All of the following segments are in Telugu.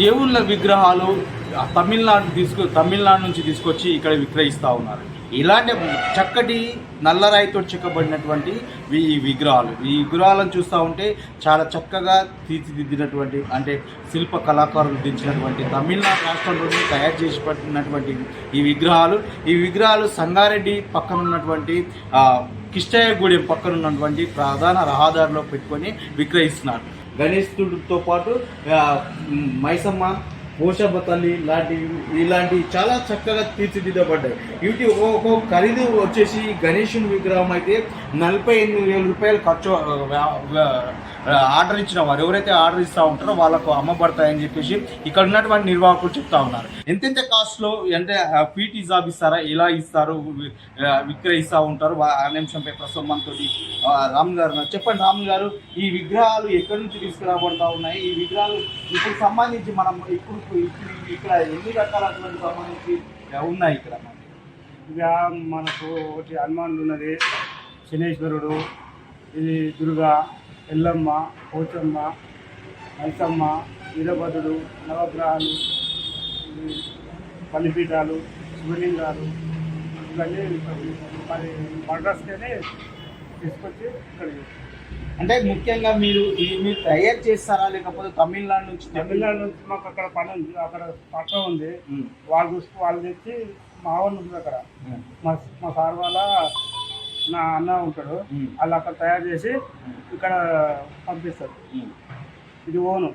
దేవుళ్ళ విగ్రహాలు తమిళనాడు తీసుకు తమిళనాడు నుంచి తీసుకొచ్చి ఇక్కడ విక్రయిస్తూ ఉన్నారు. ఇలాంటి చక్కటి నల్లరాయితో చెక్కబడినటువంటి ఈ విగ్రహాలు. ఈ విగ్రహాలను చూస్తూ ఉంటే చాలా చక్కగా తీర్చిదిద్దినటువంటి అంటే శిల్ప కళాకారులు దించినటువంటి తమిళనాడు రాష్ట్రంలోనే తయారు చేసి పట్టినటువంటి ఈ విగ్రహాలు. ఈ విగ్రహాలు సంగారెడ్డి పక్కన ఉన్నటువంటి కిష్టయ్యగూడెం పక్కన ఉన్నటువంటి ప్రధాన రహదారిలో పెట్టుకొని విక్రయిస్తున్నారు. గణేశుడితో పాటు మైసమ్మ పోషమ్మ తల్లి లాంటివి ఇలాంటి చాలా చక్కగా తీర్చిదిద్దబడ్డాయి. వీటి ఒక్కొక్క ఖరీదు వచ్చేసి గణేషుని విగ్రహం అయితే నలభై ఎనిమిది వేల రూపాయలు ఖర్చు ఆర్డర్ ఇచ్చిన వారు. ఎవరైతే ఆర్డర్ ఇస్తూ ఉంటారో వాళ్ళకు అమ్మబడతాయని చెప్పేసి ఇక్కడ ఉన్నటువంటి నిర్వాహకులు చెప్తా ఉన్నారు. ఎంతెంత కాస్ట్లో అంటే ఫీట్ హిసాబ్ ఇస్తారా? ఎలా ఇస్తారు? విక్రయిస్తూ ఉంటారు? వా- ఆ నిమిషంపై ప్రస్తుతం మనతో రామ్ గారు చెప్పండి రామ్ గారు ఈ విగ్రహాలు ఎక్కడి నుంచి తీసుకురాబడతా ఉన్నాయి? ఈ విగ్రహాలు ఇప్పుడు సంబంధించి మనం ఇప్పుడు మనకు ఇక్కడ ఎన్ని రకాలటువంటి సంబంధించి ఉన్నాయి ఇక్కడ మనకి? ఇక మనకు ఒకటి హనుమానుడు ఉన్నది శనేశ్వరుడు ఇది దుర్గా ఎల్లమ్మ పోచమ్మ మైసమ్మ వీరభద్రుడు నవగ్రహాలు పల్లిపీఠాలు బలిపీఠాలు శివలింగాలు ఇవన్నీ మరి మద్రాసుకనే తీసుకొచ్చి ఇక్కడ చేస్తాం. అంటే ముఖ్యంగా మీరు ఈ మీరు తయారు చేస్తారా? లేకపోతే తమిళనాడు నుంచి తమిళనాడు నుంచి మాకు అక్కడ పని ఉంది. అక్కడ పక్క ఉంది. వాళ్ళు చూసి వాళ్ళు తెచ్చి మా వాళ్ళు ఉంది అక్కడ. మా మా సార్ వాళ్ళ నా అన్న ఉంటాడు. వాళ్ళు అక్కడ తయారు చేసి ఇక్కడ పంపిస్తారు. ఇది ఓను.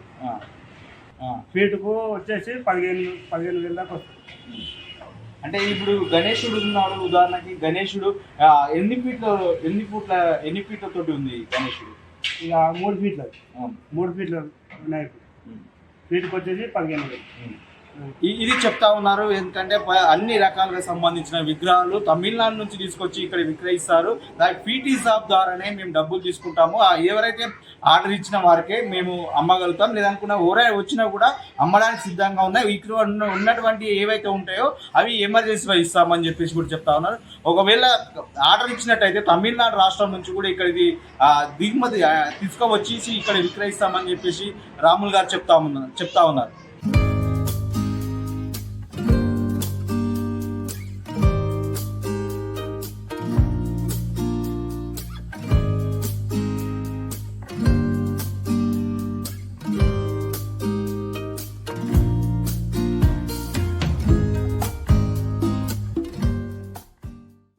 ఫీటుకు వచ్చేసి పదిహేను పదిహేను వేల దాకా వస్తుంది. అంటే ఇప్పుడు గణేశుడు ఉన్నాడు ఉదాహరణకి గణేశుడు ఎన్ని ఫీట్ల ఎన్ని ఫీట్ల ఎన్ని ఫీట్ల తోటి ఉంది గణేశుడు ఇక మూడు ఫీట్లు మూడు ఫీట్లు ఉమ్, ఫీటుకు వచ్చేసి పదిహేను వేలు. ఇది చెప్తా ఉన్నారు. ఎందుకంటే అన్ని రకాలుగా సంబంధించిన విగ్రహాలు తమిళనాడు నుంచి తీసుకొచ్చి ఇక్కడ విక్రయిస్తారు. దాని పీటీ షాప్ ద్వారానే మేము డబ్బులు తీసుకుంటాము. ఎవరైతే ఆర్డర్ ఇచ్చిన వారికే మేము అమ్మగలుగుతాం. లేదనుకున్న ఎవరై వచ్చినా కూడా అమ్మడానికి సిద్ధంగా ఉన్నాయి. ఇక్కడ ఉన్న- ఉన్నటువంటి ఏవైతే ఉంటాయో అవి ఎమర్జెన్సీగా ఇస్తామని చెప్పేసి కూడా చెప్తా ఉన్నారు. ఒకవేళ ఆర్డర్ ఇచ్చినట్టయితే తమిళనాడు రాష్ట్రం నుంచి కూడా ఇక్కడ ఇది దిగుమతి తీసుకువచ్చేసి ఇక్కడ విక్రయిస్తామని చెప్పేసి రాములు గారు చెప్తా ఉన్నారు చెప్తా ఉన్నారు.